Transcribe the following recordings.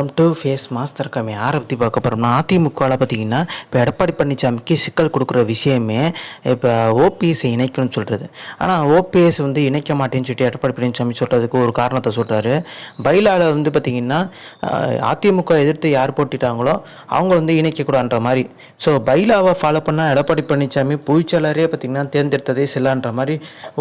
Welcome to face master கம்மி. யாரை பற்றி பார்க்க போகிறோம்னா அதிமுகவில் பார்த்தீங்கன்னா இப்போ எடப்பாடி பழனிசாமிக்கு சிக்கல் கொடுக்குற விஷயமே இப்போ ஓபிஎஸ்ஸை இணைக்கணும்னு சொல்கிறது ஆனால் ஓபிஎஸ் வந்து இணைக்க மாட்டேன்னு சொல்லிட்டு எடப்பாடி பழனிசாமி சொல்கிறதுக்கு ஒரு காரணத்தை சொல்கிறாரு பைலாவில் வந்து பார்த்திங்கன்னா அதிமுக எதிர்த்து யார் போட்டிட்டாங்களோ அவங்க வந்து இணைக்கக்கூடாதுன்ற மாதிரி. ஸோ பைலாவை ஃபாலோ பண்ணால் எடப்பாடி பழனிசாமி பொய்ச்சாளரே பார்த்திங்கன்னா தேர்ந்தெடுத்ததே செல்லான்ற மாதிரி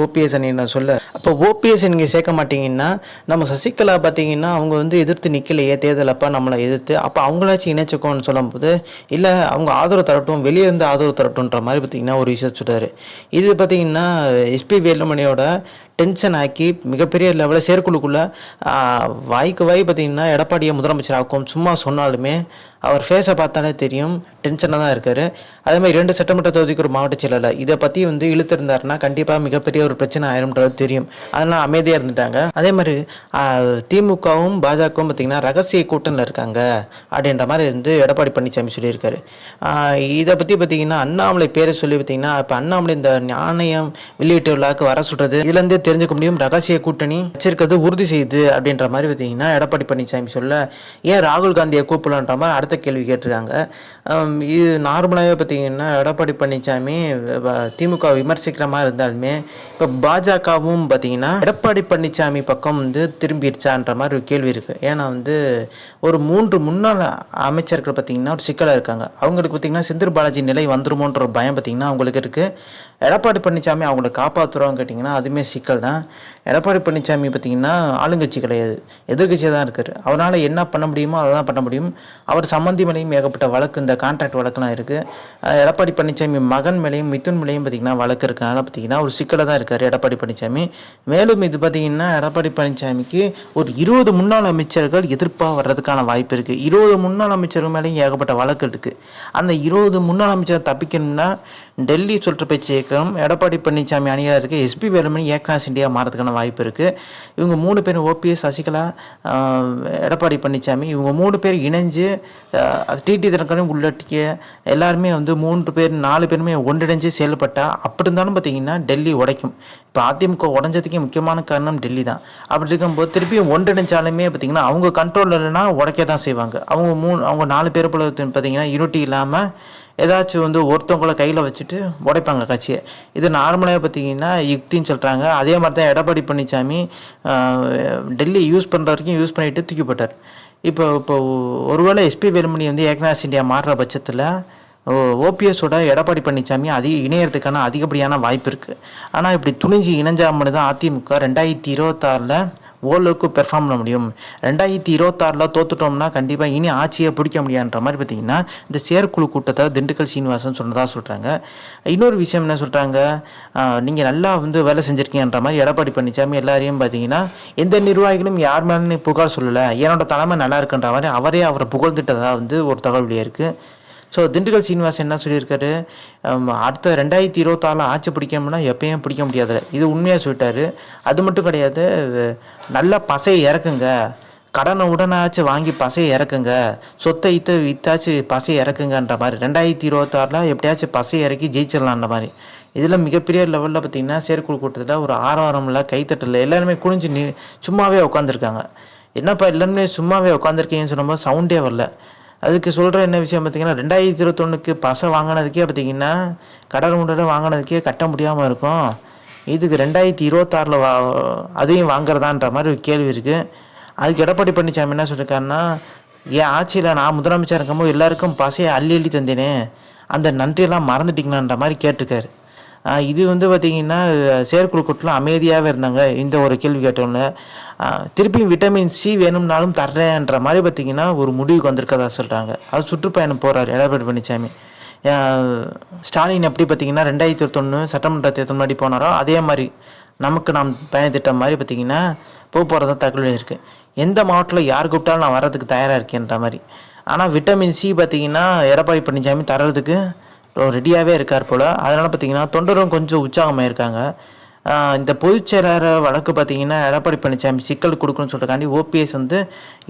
ஓபிஎஸ் நான் சொல்ல. அப்போ ஓபிஎஸ் நீங்கள் சேர்க்க மாட்டீங்கன்னா நம்ம சசிகலா பார்த்தீங்கன்னா அவங்க வந்து எதிர்த்து நிற்கலையே தேர்தல் அப்போ நம்மளை எதிர்த்து அப்போ அவங்களாச்சும் இணைச்சிக்கோன்னு சொல்லும்போது இல்லை அவங்க ஆதரவு தரட்டும் வெளியே இருந்து ஆதரவு தரட்டும்ன்ற மாதிரி பார்த்தீங்கன்னா ஒரு விஷயம் சொல்கிறார் இது பார்த்தீங்கன்னா எஸ்பி வேலுமணியோட டென்ஷன் ஆக்கி மிகப்பெரிய லெவலில் செயற்குழுக்குள்ளே வாய்க்கு வாய் பார்த்தீங்கன்னா எடப்பாடியை முதலமைச்சர் ஆக்கும் சும்மா சொன்னாலுமே அவர் ஃபேஸை பார்த்தாலே தெரியும் டென்ஷனாக தான் இருக்கார். அதே மாதிரி ரெண்டு சட்டமன்ற தொகுதிக்கு ஒரு மாவட்ட செயலாளர் இதை பற்றி வந்து இழுத்திருந்தாருன்னா கண்டிப்பாக மிகப்பெரிய ஒரு பிரச்சனை ஆயிரும்ன்றது தெரியும். அதெல்லாம் அமைதியாக இருந்துட்டாங்க. அதே மாதிரி திமுகவும் பாஜகவும் பார்த்திங்கன்னா ரகசிய கூட்டணியில் இருக்காங்க அப்படின்ற மாதிரி இருந்து எடப்பாடி பழனிசாமி சொல்லியிருக்காரு. இதை பற்றி பார்த்திங்கன்னா அண்ணாமலை பேரை சொல்லி பார்த்திங்கன்னா இப்போ அண்ணாமலை இந்த நாணயம் வெளியீட்டு விழாக்கு வர சொல்கிறது இதுலேருந்தே தெரிஞ்சுக்க முடியும் ரகசிய கூட்டணி வச்சிருக்கிறது உறுதி செய்யுது அப்படின்ற மாதிரி பார்த்தீங்கன்னா எடப்பாடி பழனிசாமி சொல்ல ஏன் ராகுல் காந்தியை கூப்பிடலான்ற மாதிரி அடுத்த கேள்வி கேட்டிருக்காங்க. இது நார்மலாகவே பார்த்தீங்கன்னா எடப்பாடி பழனிசாமி திமுக விமர்சிக்கிற மாதிரி இருந்தாலுமே இப்போ பாஜகவும் பார்த்தீங்கன்னா எடப்பாடி பழனிசாமி பக்கம் வந்து திரும்பிடுச்சான்ற மாதிரி ஒரு கேள்வி இருக்குது ஏன்னா வந்து ஒரு மூன்று முன்னாள் அமைச்சர்கள் பார்த்தீங்கன்னா ஒரு சிக்கலாக இருக்காங்க. அவங்களுக்கு பார்த்தீங்கன்னா செந்தில் பாலாஜி நிலை வந்துருமோன்ற ஒரு பயம் பார்த்தீங்கன்னா அவங்களுக்கு இருக்குது எடப்பாடி பழனிசாமி அவங்கள காப்பாற்றுறோன்னு கேட்டிங்கன்னா அதுவுமே சிக்கல் தான் எடப்பாடி பழனிசாமி பார்த்தீங்கன்னா ஆளுங்கட்சி கிடையாது. எதிர்கட்சியாக தான் இருக்கார். அவரால் என்ன பண்ண முடியுமோ அதை தான் பண்ண முடியும். அவர் சம்மந்தி மேலேயும் ஏகப்பட்ட வழக்கு இந்த கான்ட்ராக்ட் வழக்கெலாம் இருக்குது எடப்பாடி பழனிசாமி மகன் மேலேயும் மிதுன் மேலேயும் பார்த்திங்கன்னா வழக்கு இருக்கனால பார்த்தீங்கன்னா ஒரு சிக்கலாக தான் இருக்கார் எடப்பாடி பழனிசாமி. மேலும் இது பார்த்தீங்கன்னா எடப்பாடி பழனிசாமிக்கு ஒரு இருபது முன்னாள் அமைச்சர்கள் எதிர்ப்பாக வர்றதுக்கான வாய்ப்பு இருக்குது இருபது முன்னாள் அமைச்சர்கள் மேலேயும் ஏகப்பட்ட வழக்கு இருக்குது அந்த இருபது முன்னாள் அமைச்சர் தப்பிக்கணும்னா டெல்லி சொல்கிற பேச்சு இயக்கம் எடப்பாடி பழனிசாமி அணியாக இருக்குது எஸ்பி வேலுமணி ஏக்நாத் இந்தியா மாறதுக்கான வாய்ப்பு இருக்குது இவங்க மூணு பேரும் ஓபிஎஸ் சசிகலா எடப்பாடி பழனிசாமி இவங்க மூணு பேர் இணைஞ்சு டிடி தினகரன் உள்ளட்டிய எல்லாருமே வந்து மூன்று பேர் நாலு பேருமே ஒன்றிணைஞ்சு செயல்பட்டால் அப்படி இருந்தாலும் பார்த்தீங்கன்னா டெல்லி உடைக்கும். இப்போ அதிமுக உடஞ்சதுக்கே முக்கியமான காரணம் டெல்லி தான். அப்படி இருக்கும்போது திருப்பியும் ஒன்றிணைஞ்சாலுமே பார்த்தீங்கன்னா அவங்க கண்ட்ரோல் இல்லைன்னா உடைக்க தான் செய்வாங்க. அவங்க மூணு அவங்க நாலு பேர் போல பார்த்தீங்கன்னா யூனிட்டி இல்லாமல் ஏதாச்சும் வந்து ஒருத்தவங்கள கையில் வச்சுட்டு உடைப்பாங்க கட்சியை. இது நார்மலாக பார்த்தீங்கன்னா யுக்தின்னு சொல்கிறாங்க அதே மாதிரி தான் எடப்பாடி பழனிசாமி டெல்லி யூஸ் பண்ணுற வரைக்கும் யூஸ் பண்ணிட்டு தூக்கி போட்டார். இப்போ இப்போ ஒருவேளை எஸ்பி வேலுமணி வந்து ஏக்னாஸ் இந்தியா மாறுற பட்சத்தில் ஓபிஎஸோட எடப்பாடி பழனிசாமி அதிக இணையறதுக்கான அதிகப்படியான வாய்ப்பு இருக்குது ஆனால் இப்படி துணிஞ்சு இணைஞ்சாமனு தான் அதிமுக ரெண்டாயிரத்தி இருபத்தாறில் ஓரளவுக்கு பெர்ஃபார்ம் பண்ண முடியும். ரெண்டாயிரத்தி இருபத்தாறில் தோத்துட்டோம்னா கண்டிப்பாக இனி ஆட்சியை பிடிக்க முடியான்ற மாதிரி பார்த்தீங்கன்னா இந்த செயற்குழு கூட்டத்தை திண்டுக்கல் சீனிவாசன் சொன்னதாக சொல்கிறாங்க இன்னொரு விஷயம் என்ன சொல்கிறாங்க நீங்கள் நல்லா வந்து வேலை செஞ்சுருக்கீங்கன்ற மாதிரி எடப்பாடி பழனிசாமி எல்லாரையும் பார்த்தீங்கன்னா எந்த நிர்வாகிகளும் யார் மேலே புகார் சொல்லலை. என்னோட தலைமை நல்லா இருக்குன்ற மாதிரி அவரே அவரை புகழ்ந்துட்டதாக வந்து ஒரு தகவல் இருக்குது ஸோ திண்டுக்கல் சீனிவாசன் என்ன சொல்லியிருக்காரு? அடுத்த ரெண்டாயிரத்தி இருபத்தாறில் ஆட்சி பிடிக்கணும்னா எப்பயும் பிடிக்க முடியாது இது உண்மையாக சொல்லிட்டாரு. அது மட்டும் கிடையாது நல்ல பசையை இறக்குங்க. கடனை உடனாச்சு வாங்கி பசையை இறக்குங்க. சொத்தை இத்து வித்தாச்சு பசையை இறக்குங்கன்ற மாதிரி. ரெண்டாயிரத்தி இருபத்தாறில் எப்படியாச்சும் பசையை இறக்கி ஜெயிச்சிடலான்ற மாதிரி. இதில் மிகப்பெரிய லெவலில் பார்த்தீங்கன்னா செயற்குழு கூட்டத்தில் ஒரு ஆரவாரமில்ல கைத்தட்டில் எல்லாருமே குனிஞ்சு நீ சும்மாவே உட்காந்துருக்காங்க என்னப்பா எல்லாருமே சும்மாவே உட்காந்துருக்கீங்கன்னு சொன்னபோது சவுண்டே வரல. அதுக்கு சொல்கிற என்ன விஷயம் பார்த்தீங்கன்னா ரெண்டாயிரத்தி இருபத்தொன்னுக்கு பசை வாங்கினதுக்கே பார்த்தீங்கன்னா கடன் உடனே வாங்கினதுக்கே கட்ட முடியாமல் இருக்கும். இதுக்கு ரெண்டாயிரத்தி இருபத்தாறில் வா அதையும் வாங்குறதான்ற மாதிரி ஒரு கேள்வி இருக்குது அதுக்கு எடப்பாடி பழனிசாமி என்ன சொல்லியிருக்காருன்னா என் ஆட்சியில் நான் முதலமைச்சர் இருக்கும்போது எல்லாருக்கும் பசையை அள்ளி அள்ளி தந்தேனே. அந்த நன்றியெல்லாம் மறந்துட்டிங்களான்ற மாதிரி கேட்டிருக்காரு. இது வந்து பார்த்தீங்கன்னா செயற்குழு கூட்டில் அமைதியாகவே இருந்தாங்க. இந்த ஒரு கேள்வி கேட்டோன்னு திருப்பியும் விட்டமின் சி வேணும்னாலும் தர்றேன்ற மாதிரி பார்த்தீங்கன்னா ஒரு முடிவுக்கு வந்திருக்கதா சொல்கிறாங்க அது சுற்றுப்பயணம் போகிறார் எடப்பாடி பழனிசாமி ஸ்டாலின் எப்படி பார்த்தீங்கன்னா ரெண்டாயிரத்தி இருபத்தொன்று சட்டமன்ற தேர்தல் முன்னாடி போனாரோ அதே மாதிரி நமக்கு நாம் பயணத்திட்டம் மாதிரி பார்த்தீங்கன்னா போக போகிறதா தகவல் இருக்குது எந்த மாவட்டத்தில் யார் கூப்பிட்டாலும் நான் வர்றதுக்கு தயாராக இருக்கேன்ற மாதிரி. ஆனால் விட்டமின் சி பார்த்தீங்கன்னா எடப்பாடி பழனிசாமி தர்றதுக்கு ரெடியாகவே இருக்கார் போல். அதனால் பார்த்தீங்கன்னா தொண்டரும் கொஞ்சம் உற்சாகமாக இருக்காங்க. இந்த பொதுச்செயலாளர் வழக்கு பார்த்தீங்கன்னா எடப்பாடி பழனிசாமி சிக்கல் கொடுக்கணும்னு சொல்கிறக்காண்டி ஓபிஎஸ் வந்து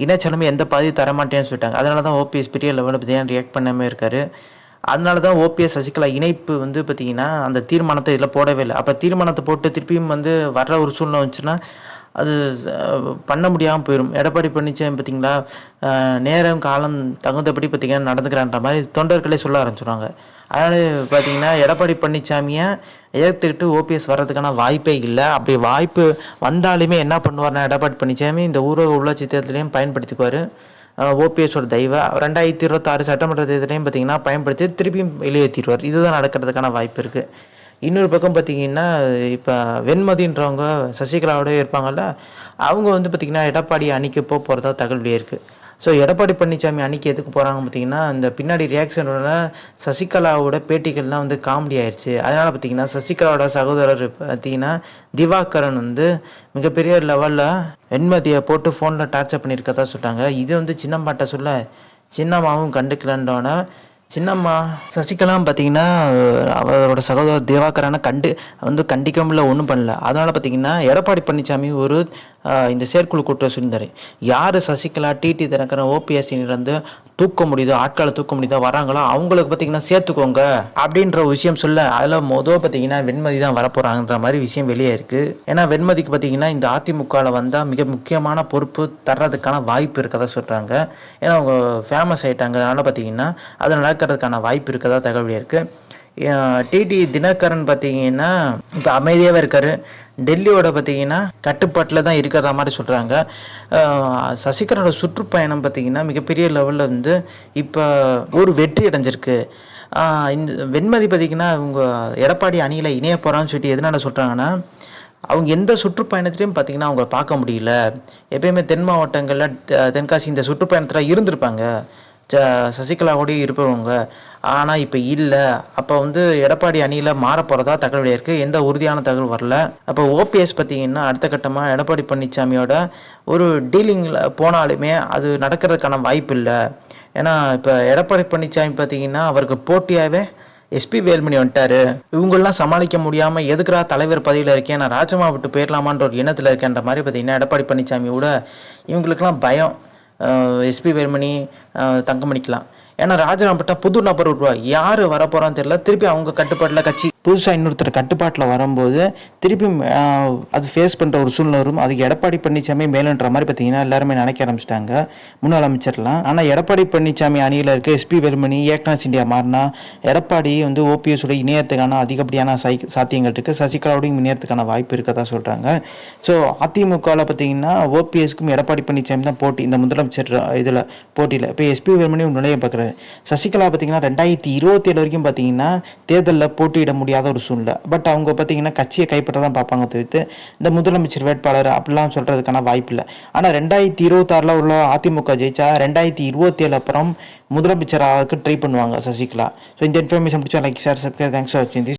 இனச்சலமை எந்த பாதியும் தரமாட்டேன்னு சொல்லிட்டாங்க. அதனால தான் ஓபிஎஸ் பெரிய லெவலில் பார்த்தீங்கன்னா ரியாக்ட் பண்ணாமல் இருக்கார். அதனால தான் ஓபிஎஸ் சசிகலா இணைப்பு வந்து பார்த்தீங்கன்னா அந்த தீர்மானத்தை இதில் போடவே இல்லை. அப்போ தீர்மானத்தை போட்டு திருப்பியும் வந்து வர்ற ஒரு சூழ்நிலை வந்துச்சுன்னா அது பண்ண முடியாமல் போயிடும் எடப்பாடி பழனிசாமி பார்த்தீங்களா நேரம் காலம் தகுந்தபடி பார்த்தீங்கன்னா நடந்துக்கிறான்ற மாதிரி தொண்டர்களே சொல்ல ஆரம்பிச்சிடுவாங்க அதனால் பார்த்தீங்கன்னா எடப்பாடி பழனிசாமியை எதிர்த்துக்கிட்டு ஓபிஎஸ் வர்றதுக்கான வாய்ப்பே இல்லை. அப்படி வாய்ப்பு வந்தாலுமே என்ன பண்ணுவார்னா எடப்பாடி பழனிசாமி இந்த ஊரக உள்ளாட்சி தேர்தலையும் பயன்படுத்திக்குவார். ஓபிஎஸோட தெய்வ ரெண்டாயிரத்தி இருபத்தாறு சட்டமன்ற தேர்தலையும் பார்த்தீங்கன்னா பயன்படுத்தி திருப்பியும் வெளியேற்றிடுவார் இதுதான் நடக்கிறதுக்கான வாய்ப்பு இருக்குது இன்னொரு பக்கம் பார்த்தீங்கன்னா இப்போ வெண்மதின்றவங்க சசிகலாவோடய இருப்பாங்கல்ல அவங்க வந்து பார்த்திங்கன்னா எடப்பாடி அணிக்கு போக போகிறதா தகவல் இருக்குது ஸோ எடப்பாடி பழனிசாமி அன்னைக்கு எதுக்கு போகிறாங்க பார்த்தீங்கன்னா அந்த பின்னாடி ரியாக்ஷனோட சசிகலாவோட பேட்டிகள்லாம் வந்து காமெடி ஆயிடுச்சு அதனால் பார்த்தீங்கன்னா சசிகலாவோட சகோதரர் பார்த்தீங்கன்னா திவாகரன் வந்து மிகப்பெரிய லெவலில் வெண்மதியை போட்டு ஃபோனில் டார்ச்சர் பண்ணியிருக்கதா சொல்கிறாங்க இது வந்து சின்னம்மாட்ட சொல்ல சின்னம்மாவும் கண்டுக்கலன்றோன்னே சின்னம்மா சசிகலாம் பார்த்தீங்கன்னா அவரோட சகோதரர் திவாகரனை கண்டு வந்து கண்டிக்காமல ஒன்றும் பண்ணல. அதனால் பார்த்தீங்கன்னா எடப்பாடி பழனிசாமி ஒரு இந்த செயற்குழு கூட்டம் சொல்லியிருந்தாரு. யார் சசிகலா டிடி தினகரன் ஓபிஎஸ்சினிலிருந்து தூக்க முடியுதோ ஆட்களை தூக்க முடியுதோ வராங்களோ அவங்களுக்கு பார்த்தீங்கன்னா சேர்த்துக்கோங்க அப்படின்ற விஷயம் சொல்ல அதில் மொதல் பார்த்தீங்கன்னா வெண்மதி தான் வரப்போகிறாங்கன்ற மாதிரி விஷயம் வெளியே இருக்குது ஏன்னா வெண்மதிக்கு பார்த்தீங்கன்னா இந்த அதிமுகவில் வந்தால் மிக முக்கியமான பொறுப்பு தர்றதுக்கான வாய்ப்பு இருக்கதா சொல்கிறாங்க ஏன்னா அவங்க ஃபேமஸ் ஆகிட்டாங்க அதனால் பார்த்தீங்கன்னா அது நடக்கிறதுக்கான வாய்ப்பு இருக்கதா தகவல் இருக்குது டிடி தினகரன் பார்த்தீங்கன்னா இப்போ அமைதியாகவே இருக்கார். டெல்லியோட பார்த்தீங்கன்னா கட்டுப்பாட்டில் தான் இருக்கிற மாதிரி சொல்கிறாங்க சசிகரனோட சுற்றுப்பயணம் பார்த்தீங்கன்னா மிகப்பெரிய லெவலில் வந்து இப்போ ஒரு வெற்றி அடைஞ்சிருக்கு. இந்த வெண்மதி பார்த்திங்கன்னா இவங்க எடப்பாடி அணியில் இணைய போகிறான்னு சொல்லிட்டு எதனால சொல்கிறாங்கன்னா அவங்க எந்த சுற்றுப்பயணத்துலையும் பார்த்திங்கன்னா அவங்க பார்க்க முடியல. எப்பயுமே தென் மாவட்டங்களில் தென்காசி இந்த சுற்றுப்பயணத்தில் இருந்திருப்பாங்க. ச சசிகலாவோடய இருப்பவங்க. ஆனால் இப்போ இல்லை. அப்போ வந்து எடப்பாடி அணியில் மாற போகிறதா தகவல் இருக்குது எந்த உறுதியான தகவல் வரல. அப்போ ஓபிஎஸ் பார்த்தீங்கன்னா அடுத்த கட்டமாக எடப்பாடி பழனிசாமியோட ஒரு டீலிங்கில் போனாலுமே அது நடக்கிறதுக்கான வாய்ப்பு இல்லை. ஏன்னா இப்போ எடப்பாடி பழனிசாமி பார்த்தீங்கன்னா அவருக்கு போட்டியாகவே எஸ்பி வேல்மணி வந்துட்டாரு. இவங்கெல்லாம் சமாளிக்க முடியாமல் எதுக்குறா தலைவர் பதவியில் இருக்கேன்? நான் ராஜமா விட்டு போயிடலாமான்ற ஒரு எண்ணத்தில் இருக்கேன்ற மாதிரி பார்த்தீங்கன்னா எடப்பாடி பழனிசாமியோட இவங்களுக்கெல்லாம் பயம். எஸ்பி வேல்மணி தங்கமணிக்கலாம் ஏன்னா ராஜினாமா புது நபர் உருவா யார் வரப்போகிறான்னு தெரியல. திருப்பி அவங்க கட்டுப்பாட்டில் கட்சி புதுசாக இன்னொருத்தர் கட்டுப்பாட்டில் வரும்போது திருப்பி அது ஃபேஸ் பண்ணுற ஒரு சூழ்நிலை வரும். அதுக்கு எடப்பாடி பழனிசாமி மேலுன்ற மாதிரி பார்த்தீங்கன்னா எல்லாருமே நினைக்க ஆரம்பிச்சிட்டாங்க. முன்னாள் அமைச்சர்லாம். ஆனால் எடப்பாடி பழனிசாமி அணியில் இருக்க எஸ்பி வெறுமணி ஏக்நாத் இந்தியா மாறினா எடப்பாடி வந்து ஓபிஎஸோட இணையத்துக்கான அதிகப்படியான சை சாத்தியங்கள் இருக்குது சசிகலாவோடையும் இணையத்துக்கான வாய்ப்பு இருக்கதா சொல்கிறாங்க ஸோ அதிமுகவில் பார்த்தீங்கன்னா ஓபிஎஸ்க்கும் எடப்பாடி பழனிசாமி தான் போட்டி. இந்த முதலமைச்சர் இதில் போட்டியில். இப்போ எஸ்பி வெறுமணி நுழைய பார்க்குறாரு சசிகலா பார்த்தீங்கன்னா ரெண்டாயிரத்தி இருபத்தி ஏழு வரைக்கும் பார்த்தீங்கன்னா தேர்தலில் போட்டியிட முடியாத ஒரு சூழ்நிலை. பட் அவங்க பார்த்தீங்கன்னா கட்சியை கைப்பற்ற தான் பார்ப்பாங்க தவிர்த்து இந்த முதலமைச்சர் வேட்பாளர் அப்படிலாம் சொல்கிறதுக்கான வாய்ப்பு இல்லை. ஆனால் ரெண்டாயிரத்தி இருபத்தாறில் உள்ள அதிமுக ஜெயிச்சா ரெண்டாயிரத்தி இருபத்தி ஏழு அப்புறம் முதலமைச்சராக ட்ரை பண்ணுவாங்க சசிகலா. ஸோ இந்த இன்ஃபர்மேஷன் பிடிச்சா like share subscribe thanks for வாட்சிங்